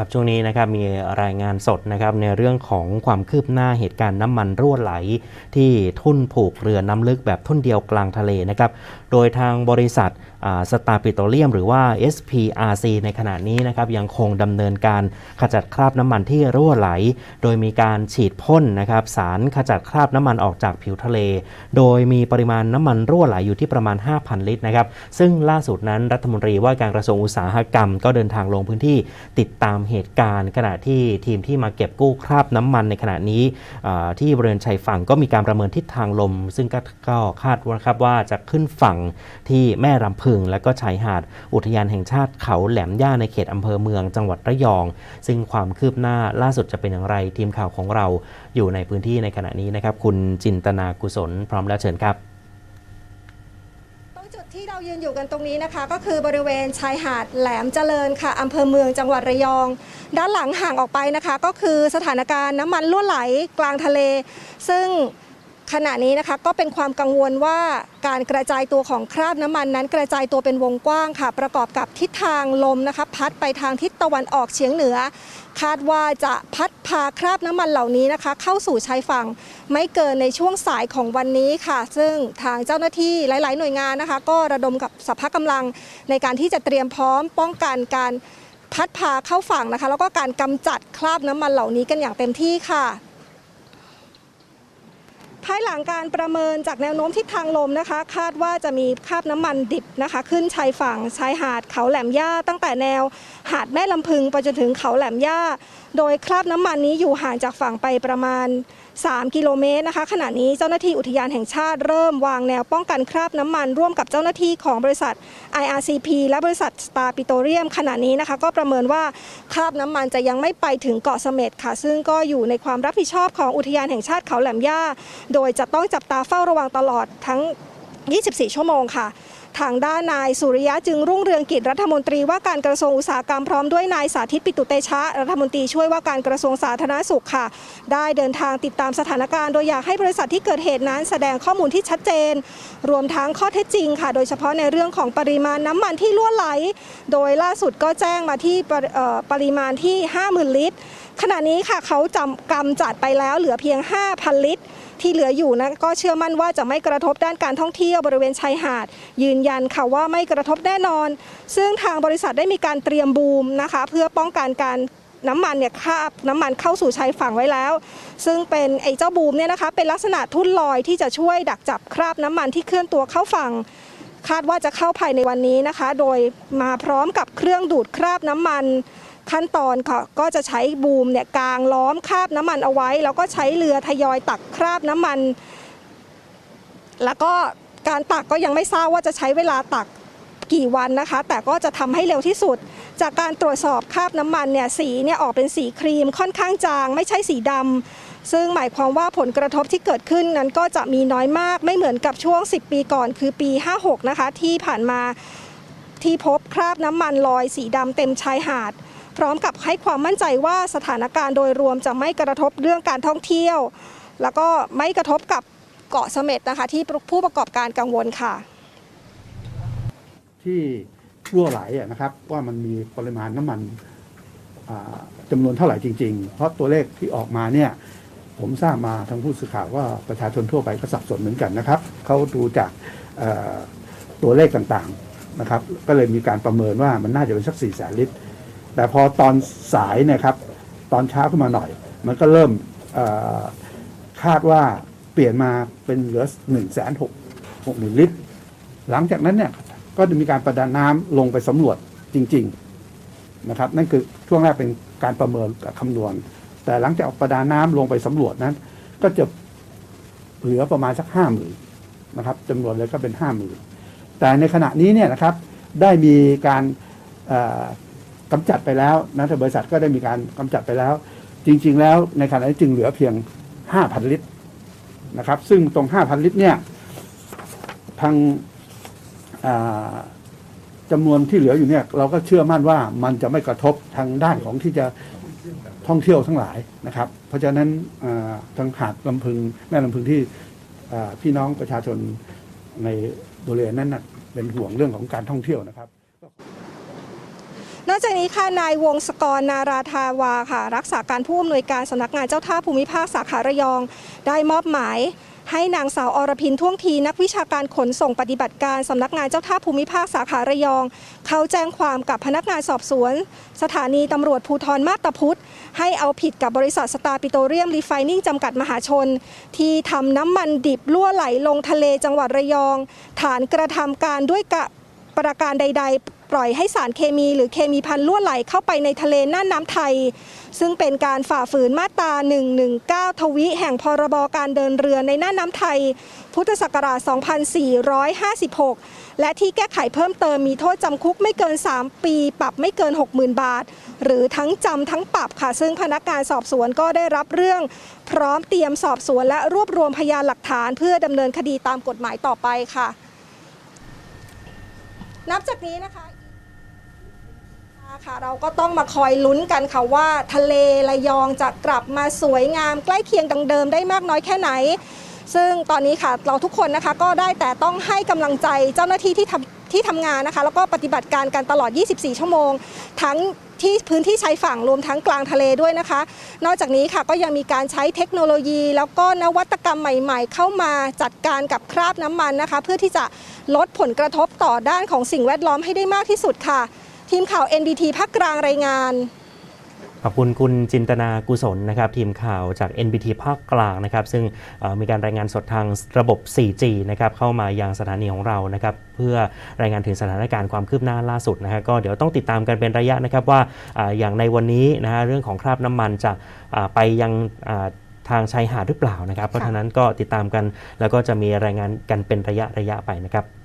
ครับช่วงนี้นะครับมีรายงานสดนะครับในเรื่องของความคืบหน้าเหตุการณ์น้ำมันรั่วไหล ที่ทุ่นผูกเรือน้ำลึกแบบทุ่นเดียวกลางทะเลนะครับโดยทางบริษัทสตาร์ปิโตรเลียม หรือว่า SPRC ในขณะนี้นะครับยังคงดำเนินการขจัดคราบน้ำมันที่รั่วไหล โดยมีการฉีดพ่นนะครับสารขจัดคราบน้ำมันออกจากผิวทะเล โดยมีปริมาณน้ำมันรั่วไหลอยู่ที่ประมาณ 5,000 ลิตรนะครับซึ่งล่าสุดนั้นรัฐมนตรีว่าการกระทรวงอุตสาหกรรม ก็เดินทางลงพื้นที่ติดตามเหตุการณ์ ขณะที่ทีมที่มาเก็บกู้คราบน้ำมันในขณะนี้ที่บริเวณชายฝั่งก็มีการประเมินทิศทางลม ซึ่งก็คาดว่าครับว่าจะขึ้นฝั่งที่แม่ลำพึง และก็ชายหาดอุทยานแห่งชาติเขาแหลมย่าในเขตอำเภอเมืองจังหวัดระยอง ซึ่งความคืบหน้าล่าสุดจะเป็นอย่างไรทีมข่าวของเราอยู่ในพื้นที่ในขณะนี้นะครับ คุณจินตนากุศลพร้อมแล้วเชิญครับ ที่เรายืนอยู่กันตรงนี้นะคะ ก็คือบริเวณชายหาดแหลมเจริญค่ะอำเภอเมืองจังหวัดระยอง ด้านหลังห่างออกไปนะคะ ก็คือสถานการณ์น้ำมันรั่วไหลกลางทะเล ซึ่ง ขณะนี้นะคะก็เป็นความกังวลว่าการกระจายตัวของคราบน้ำมันนั้น กระจายตัวเป็นวงกว้างค่ะ ประกอบกับทิศทางลมนะคะพัดไปทางทิศตะวันออกเฉียงเหนือ คาดว่าจะพัดพาคราบน้ำมันเหล่านี้นะคะ เข้าสู่ชายฝั่งไม่เกินในช่วงสายของวันนี้ค่ะ ซึ่งทางเจ้าหน้าที่หลาย ๆ หน่วยงานนะคะ ก็ระดมกับสภาพกำลังในการที่จะเตรียมพร้อมป้องกันการพัดพาเข้าฝั่งนะคะ แล้วก็การกำจัดคราบน้ำมันเหล่านี้กันอย่างเต็มที่ค่ะ ภายหลังการประเมินจากแนวโน้มทิศทางลมนะคะ คาดว่าจะมีคราบน้ำมันดิบนะคะ ขึ้นชายฝั่งชายหาดเขาแหลมย่าตั้งแต่แนวหาดแม่ลำพึงไปจนถึงเขาแหลมย่าโดยคราบน้ำมันนี้อยู่ห่างจากฝั่งไปประมาณ 3 กิโลเมตรนะคะขณะนี้เจ้าหน้าที่อุทยานแห่งชาติเริ่มวางแนวป้องกันคราบน้ำมัน ร่วมกับเจ้าหน้าที่ของบริษัท IRCP และบริษัทสตาร์ปิโตรเลียมขณะนี้นะคะ ก็ประเมินว่าคราบน้ำมันจะยังไม่ไปถึงเกาะเสม็ดค่ะ ซึ่งก็อยู่ในความรับผิดชอบของอุทยานแห่งชาติเขาแหลมย่า โดยจะต้องจับตาเฝ้าระวังตลอดทั้ง 24 ชั่วโมงค่ะ ทางด้านนายสุริยะจึงรุ่งเรืองกิจรัฐมนตรีว่าการกระทรวงอุตสาหกรรมพร้อมด้วยนายสาธิตปิตุเตชะ รัฐมนตรีช่วยว่าการกระทรวงสาธารณสุขค่ะ ได้เดินทางติดตามสถานการณ์โดยอยากให้บริษัทที่เกิดเหตุนั้นแสดงข้อมูลที่ชัดเจน รวมทั้งข้อเท็จจริงค่ะ โดยเฉพาะในเรื่องของปริมาณน้ำมันที่รั่วไหล โดยล่าสุดก็แจ้งมาที่ปริเอ่อปริมาณที่ 50,000 ลิตร ขณะนี้ค่ะเขาจำกำจัดไปแล้วเหลือเพียง 5,000 ลิตร ที่เหลืออยู่นะก็เชื่อมั่นว่าจะไม่กระทบด้านการท่องเที่ยวบริเวณชายหาด ยืนยันค่ะว่าไม่กระทบแน่นอน ซึ่งทางบริษัทได้มีการเตรียมบูมนะคะ เพื่อป้องกันการน้ำมันเนี่ยคาบน้ำมันเข้าสู่ชายฝั่งไว้แล้ว ซึ่งเป็นไอ้เจ้าบูมเนี่ยนะคะเป็นลักษณะทุ่นลอยที่จะช่วยดักจับคราบน้ำมันที่เคลื่อนตัวเข้าฝั่ง คาดว่าจะเข้าภายในวันนี้นะคะ โดยมาพร้อมกับเครื่องดูดคราบน้ำมัน ขั้นตอนค่ะก็จะใช้บูมเนี่ยกางล้อมคราบน้ำมันเอาไว้ แล้วก็ใช้เรือทยอยตักคราบน้ำมัน แล้วก็การตักก็ยังไม่ทราบว่าจะใช้เวลาตักกี่วันนะคะ แต่ก็จะทำให้เร็วที่สุด จากการตรวจสอบคราบน้ำมันเนี่ยสีเนี่ยออกเป็นสีครีมค่อนข้างจาง ไม่ใช่สีดำซึ่งหมายความว่าผลกระทบที่เกิดขึ้นนั้นก็จะมีน้อยมากไม่เหมือนกับช่วง 10 ปีก่อน คือปี 56 นะคะ ที่ผ่านมาที่พบคราบน้ำมันลอยสีดำเต็มชายหาด ร้อมกับให้ความมั่นใจว่าสถานการณ์โดยรวมจะไม่กระทบเรื่องการท่องเที่ยว แล้วก็ไม่กระทบกับเกาะเสม็ดนะคะ ที่ผู้ประกอบการกังวลค่ะ ที่รั่วไหลนะครับว่ามันมีปริมาณน้ำมันจำนวนเท่าไหร่จริง ๆ เพราะตัวเลขที่ออกมาเนี่ยผมทราบมาทางผู้สื่อข่าวว่าประชาชนทั่วไปก็สับสนเหมือนกันนะครับเขาดูจากตัวเลขต่างๆนะครับ ก็เลยมีการประเมินว่ามันน่าจะเป็นสัก4ี่แสนลิตร แต่พอตอนสายนะครับ ตอนเช้าขึ้นมาหน่อย มันก็เริ่มคาดว่าเปลี่ยนมาเป็นเหลือ1นึ่งแสนหกหกหมื่นลิตร หลังจากนั้นเนี่ยก็จะมีการประดาน้ำลงไปสำรวจจริง ๆนะครับ นั่นคือช่วงแรกเป็นการประเมินกับคำนวณ แต่หลังจากประดาน้ำลงไปสำรวจนั้น ก็จะเหลือประมาณสักห้าหมื่นนะครับจำนวนเลยก็เป็นห้าหมื่นแต่ในขณะนี้เนี่ยนะครับได้มีการ กำจัดไปแล้วนะทางบริษัทก็ได้มีการกำจัดไปแล้ว จริง ๆ แล้วในขณะนี้จึงเหลือเพียงห้าพันลิตรนะครับ ซึ่งตรงห้าพันลิตรเนี่ยทางจำนวนที่เหลืออยู่เนี่ยเราก็เชื่อมั่นว่ามันจะไม่กระทบทางด้านของที่จะท่องเที่ยวทั้งหลายนะครับ เพราะฉะนั้นทางหาดลำพึงแม่ลำพึงที่พี่น้องประชาชนในบริเวณนั้นนะเป็นห่วงเรื่องของการท่องเที่ยวนะครับ นอกจากนี้ค่ะนายวงศกรนาราธาวาค่ะ รักษาการผู้อำนวยการสำนักงานเจ้าท่าภูมิภาคสาขาระยอง ได้มอบหมายให้นางสาวอรพินท่วงทีนักวิชาการขนส่งปฏิบัติการสำนักงานเจ้าท่าภูมิภาคสาขาระยอง เขาแจ้งความกับพนักงานสอบสวน สถานีตำรวจภูธรมาตาพุธให้เอาผิดกับบริษัทสตาร์ปิโตรเลียมรีไฟนิ่งจำกัดมหาชน ที่ทำน้ำมันดิบรั่วไหลลงทะเลจังหวัดระยอง ฐานกระทำการด้วยกะ ประการใด ๆ ปล่อยให้สารเคมีหรือเคมีพันรั่วไหลเข้าไปในทะเลน่านน้ำไทย ซึ่งเป็นการฝ่าฝืนมาตรา 119 ทวิ แห่งพรบการเดินเรือในน่านน้ำไทย พุทธศักราช 2456 และที่แก้ไขเพิ่มเติมมีโทษจำคุกไม่เกิน 3 ปี ปรับไม่เกิน 60,000 บาท หรือทั้งจำทั้งปรับค่ะ ซึ่งพนักงานสอบสวนก็ได้รับเรื่อง พร้อมเตรียมสอบสวนและรวบรวมพยานหลักฐาน เพื่อดำเนินคดีตามกฎหมายต่อไปค่ะ นับจากนี้นะคะค่ะเราก็ต้องมาคอยลุ้นกันค่ะว่า ทะเลระยองจะกลับมาสวยงาม ใกล้เคียงดังเดิมได้มากน้อยแค่ไหน ซึ่งตอนนี้ค่ะเราทุกคนนะคะก็ได้แต่ต้องให้กำลังใจเจ้าหน้าที่ที่ทำที่ทำงานนะคะ แล้วก็ปฏิบัติการกันตลอด 24 ชั่วโมง ทั้ง ที่พื้นที่ชายฝั่งรวมทั้งกลางทะเลด้วยนะคะ นอกจากนี้ค่ะก็ยังมีการใช้เทคโนโลยี แล้วก็นวัตกรรมใหม่ ๆ เข้ามาจัดการกับคราบน้ำมันนะคะ เพื่อที่จะลดผลกระทบต่อด้านของสิ่งแวดล้อมให้ได้มากที่สุดค่ะ ทีมข่าว NDT ภาคกลางรายงาน ขอบคุณคุณจินตนากุศลนะครับทีมข่าวจาก NBT ภาคกลางนะครับซึ่งมีการรายงานสดทางระบบ 4G นะครับเข้ามายังสถานีของเรานะครับเพื่อรายงานถึงสถานการณ์ความคืบหน้าล่าสุดนะฮะก็เดี๋ยวต้องติดตามกันเป็นระยะนะครับว่าอย่างในวันนี้นะฮะเรื่องของคราบน้ำมันจะไปยังทางชายหาดหรือเปล่านะครับ เพราะฉะนั้นก็ติดตามกันแล้วก็จะมีรายงานกันเป็นระยะระยะไปนะครับ